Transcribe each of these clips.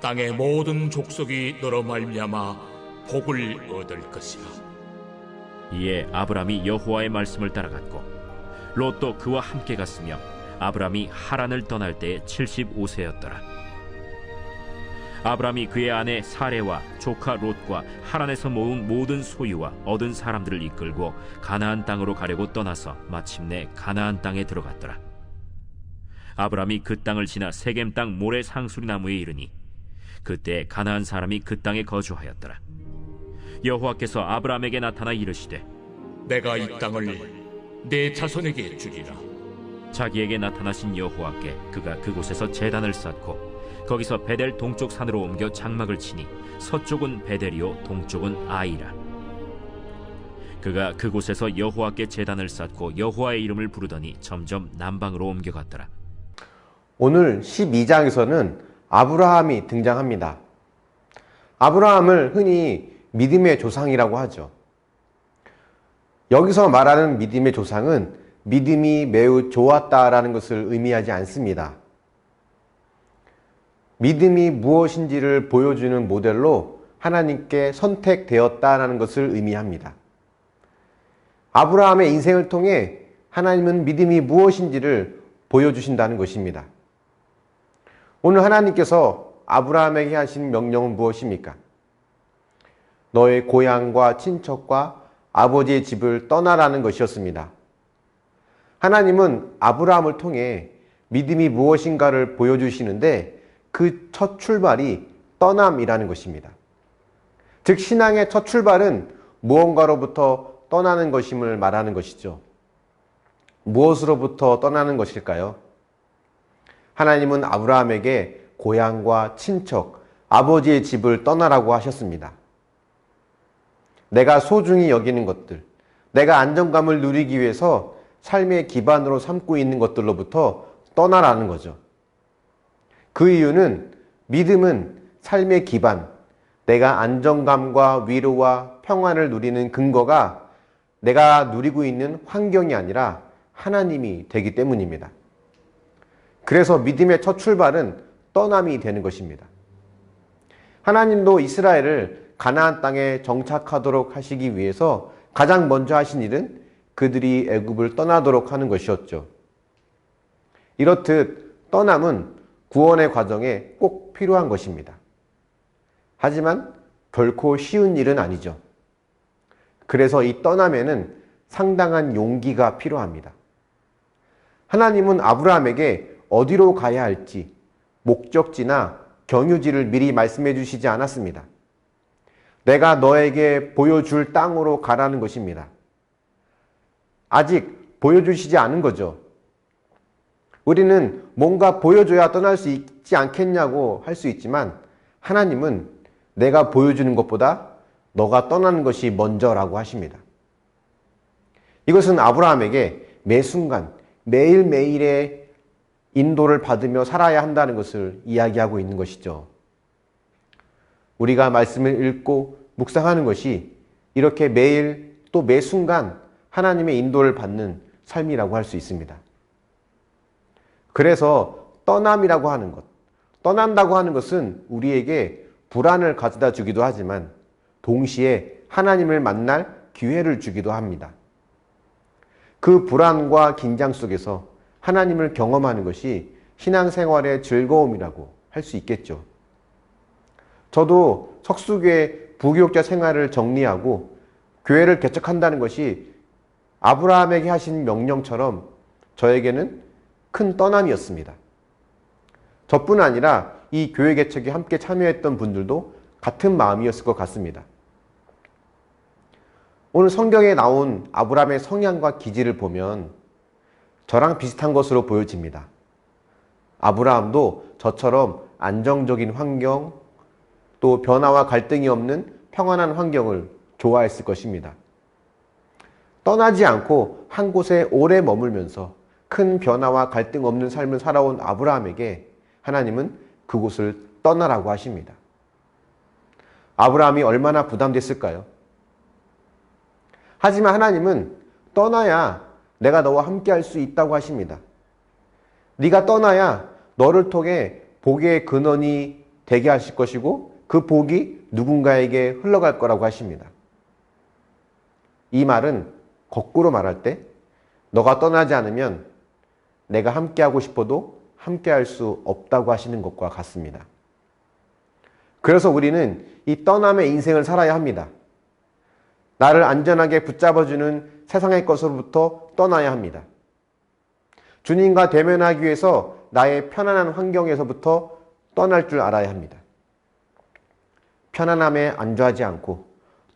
땅의 모든 족속이 너로 말미암아 복을 얻을 것이라. 이에 아브라함이 여호와의 말씀을 따라갔고 롯도 그와 함께 갔으며 아브라함이 하란을 떠날 때에 75세였더라 아브라함이 그의 아내 사레와 조카 롯과 하란에서 모은 모든 소유와 얻은 사람들을 이끌고 가나안 땅으로 가려고 떠나서 마침내 가나안 땅에 들어갔더라 아브라함이 그 땅을 지나 세겜 땅 모래 상수리 나무에 이르니 그때 가나안 사람이 그 땅에 거주하였더라. 여호와께서 아브라함에게 나타나 이르시되 내가 이 땅을 내 자손에게 주리라. 자기에게 나타나신 여호와께 그가 그곳에서 제단을 쌓고 거기서 베델 동쪽 산으로 옮겨 장막을 치니 서쪽은 베델이요 동쪽은 아이라. 그가 그곳에서 여호와께 제단을 쌓고 여호와의 이름을 부르더니 점점 남방으로 옮겨갔더라. 오늘 12장에서는 아브라함이 등장합니다. 아브라함을 흔히 믿음의 조상이라고 하죠. 여기서 말하는 믿음의 조상은 믿음이 매우 좋았다라는 것을 의미하지 않습니다. 믿음이 무엇인지를 보여주는 모델로 하나님께 선택되었다라는 것을 의미합니다. 아브라함의 인생을 통해 하나님은 믿음이 무엇인지를 보여주신다는 것입니다. 오늘 하나님께서 아브라함에게 하신 명령은 무엇입니까? 너의 고향과 친척과 아버지의 집을 떠나라는 것이었습니다. 하나님은 아브라함을 통해 믿음이 무엇인가를 보여주시는데 그 첫 출발이 떠남이라는 것입니다. 즉, 신앙의 첫 출발은 무언가로부터 떠나는 것임을 말하는 것이죠. 무엇으로부터 떠나는 것일까요? 하나님은 아브라함에게 고향과 친척, 아버지의 집을 떠나라고 하셨습니다. 내가 소중히 여기는 것들, 내가 안정감을 누리기 위해서 삶의 기반으로 삼고 있는 것들로부터 떠나라는 거죠. 그 이유는 믿음은 삶의 기반, 내가 안정감과 위로와 평안을 누리는 근거가 내가 누리고 있는 환경이 아니라 하나님이 되기 때문입니다. 그래서 믿음의 첫 출발은 떠남이 되는 것입니다. 하나님도 이스라엘을 가나안 땅에 정착하도록 하시기 위해서 가장 먼저 하신 일은 그들이 애굽을 떠나도록 하는 것이었죠. 이렇듯 떠남은 구원의 과정에 꼭 필요한 것입니다. 하지만 결코 쉬운 일은 아니죠. 그래서 이 떠남에는 상당한 용기가 필요합니다. 하나님은 아브라함에게 어디로 가야 할지 목적지나 경유지를 미리 말씀해 주시지 않았습니다. 내가 너에게 보여줄 땅으로 가라는 것입니다. 아직 보여주시지 않은 거죠. 우리는 뭔가 보여줘야 떠날 수 있지 않겠냐고 할 수 있지만 하나님은 내가 보여주는 것보다 너가 떠나는 것이 먼저라고 하십니다. 이것은 아브라함에게 매 순간, 매일매일의 인도를 받으며 살아야 한다는 것을 이야기하고 있는 것이죠. 우리가 말씀을 읽고 묵상하는 것이 이렇게 매일 또 매 순간 하나님의 인도를 받는 삶이라고 할 수 있습니다. 그래서 떠남이라고 하는 것, 떠난다고 하는 것은 우리에게 불안을 가져다 주기도 하지만 동시에 하나님을 만날 기회를 주기도 합니다. 그 불안과 긴장 속에서 하나님을 경험하는 것이 신앙생활의 즐거움이라고 할 수 있겠죠. 저도 석수교회 부교육자 생활을 정리하고 교회를 개척한다는 것이 아브라함에게 하신 명령처럼 저에게는 큰 떠남이었습니다. 저뿐 아니라 이 교회 개척에 함께 참여했던 분들도 같은 마음이었을 것 같습니다. 오늘 성경에 나온 아브라함의 성향과 기질을 보면 저랑 비슷한 것으로 보여집니다. 아브라함도 저처럼 안정적인 환경, 또 변화와 갈등이 없는 평안한 환경을 좋아했을 것입니다. 떠나지 않고 한 곳에 오래 머물면서 큰 변화와 갈등 없는 삶을 살아온 아브라함에게 하나님은 그곳을 떠나라고 하십니다. 아브라함이 얼마나 부담됐을까요? 하지만 하나님은 떠나야 내가 너와 함께 할 수 있다고 하십니다. 네가 떠나야 너를 통해 복의 근원이 되게 하실 것이고 그 복이 누군가에게 흘러갈 거라고 하십니다. 이 말은 거꾸로 말할 때 너가 떠나지 않으면 내가 함께하고 싶어도 함께할 수 없다고 하시는 것과 같습니다. 그래서 우리는 이 떠남의 인생을 살아야 합니다. 나를 안전하게 붙잡아주는 세상의 것으로부터 떠나야 합니다. 주님과 대면하기 위해서 나의 편안한 환경에서부터 떠날 줄 알아야 합니다. 편안함에 안주하지 않고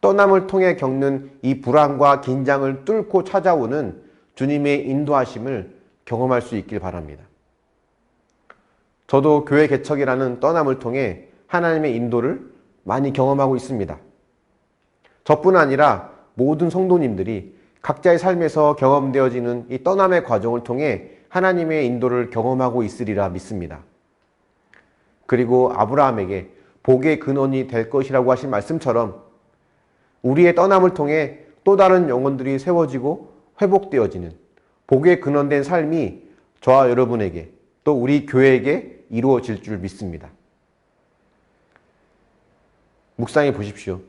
떠남을 통해 겪는 이 불안과 긴장을 뚫고 찾아오는 주님의 인도하심을 경험할 수 있길 바랍니다. 저도 교회 개척이라는 떠남을 통해 하나님의 인도를 많이 경험하고 있습니다. 저뿐 아니라 모든 성도님들이 각자의 삶에서 경험되어지는 이 떠남의 과정을 통해 하나님의 인도를 경험하고 있으리라 믿습니다. 그리고 아브라함에게 복의 근원이 될 것이라고 하신 말씀처럼 우리의 떠남을 통해 또 다른 영혼들이 세워지고 회복되어지는 복의 근원된 삶이 저와 여러분에게 또 우리 교회에게 이루어질 줄 믿습니다. 묵상해 보십시오.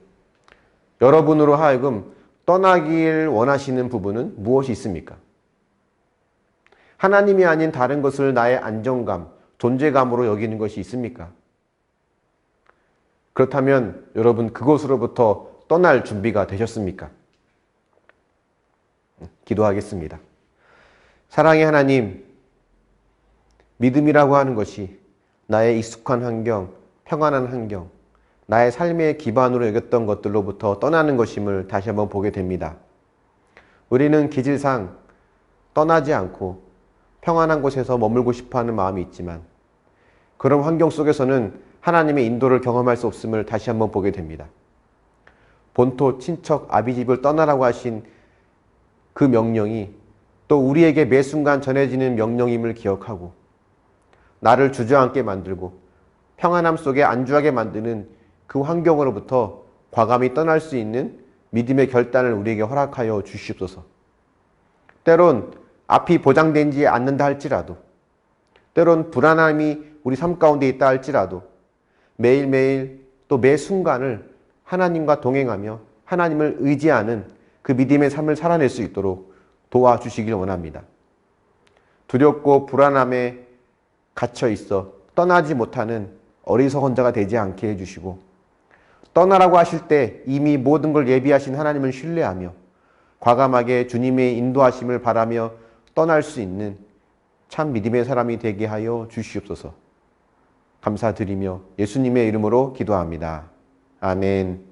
여러분으로 하여금 떠나길 원하시는 부분은 무엇이 있습니까? 하나님이 아닌 다른 것을 나의 안정감, 존재감으로 여기는 것이 있습니까? 그렇다면 여러분 그곳으로부터 떠날 준비가 되셨습니까? 기도하겠습니다. 사랑의 하나님, 믿음이라고 하는 것이 나의 익숙한 환경, 평안한 환경, 나의 삶의 기반으로 여겼던 것들로부터 떠나는 것임을 다시 한번 보게 됩니다. 우리는 기질상 떠나지 않고 평안한 곳에서 머물고 싶어 하는 마음이 있지만 그런 환경 속에서는 하나님의 인도를 경험할 수 없음을 다시 한번 보게 됩니다. 본토, 친척, 아비집을 떠나라고 하신 그 명령이 또 우리에게 매 순간 전해지는 명령임을 기억하고 나를 주저앉게 만들고 평안함 속에 안주하게 만드는 그 환경으로부터 과감히 떠날 수 있는 믿음의 결단을 우리에게 허락하여 주시옵소서. 때론 앞이 보장되지 않는다 할지라도 때론 불안함이 우리 삶 가운데 있다 할지라도 매일매일 또 매 순간을 하나님과 동행하며 하나님을 의지하는 그 믿음의 삶을 살아낼 수 있도록 도와주시길 원합니다. 두렵고 불안함에 갇혀 있어 떠나지 못하는 어리석은 자가 되지 않게 해주시고 떠나라고 하실 때 이미 모든 걸 예비하신 하나님을 신뢰하며 과감하게 주님의 인도하심을 바라며 떠날 수 있는 참 믿음의 사람이 되게 하여 주시옵소서. 감사드리며 예수님의 이름으로 기도합니다. 아멘.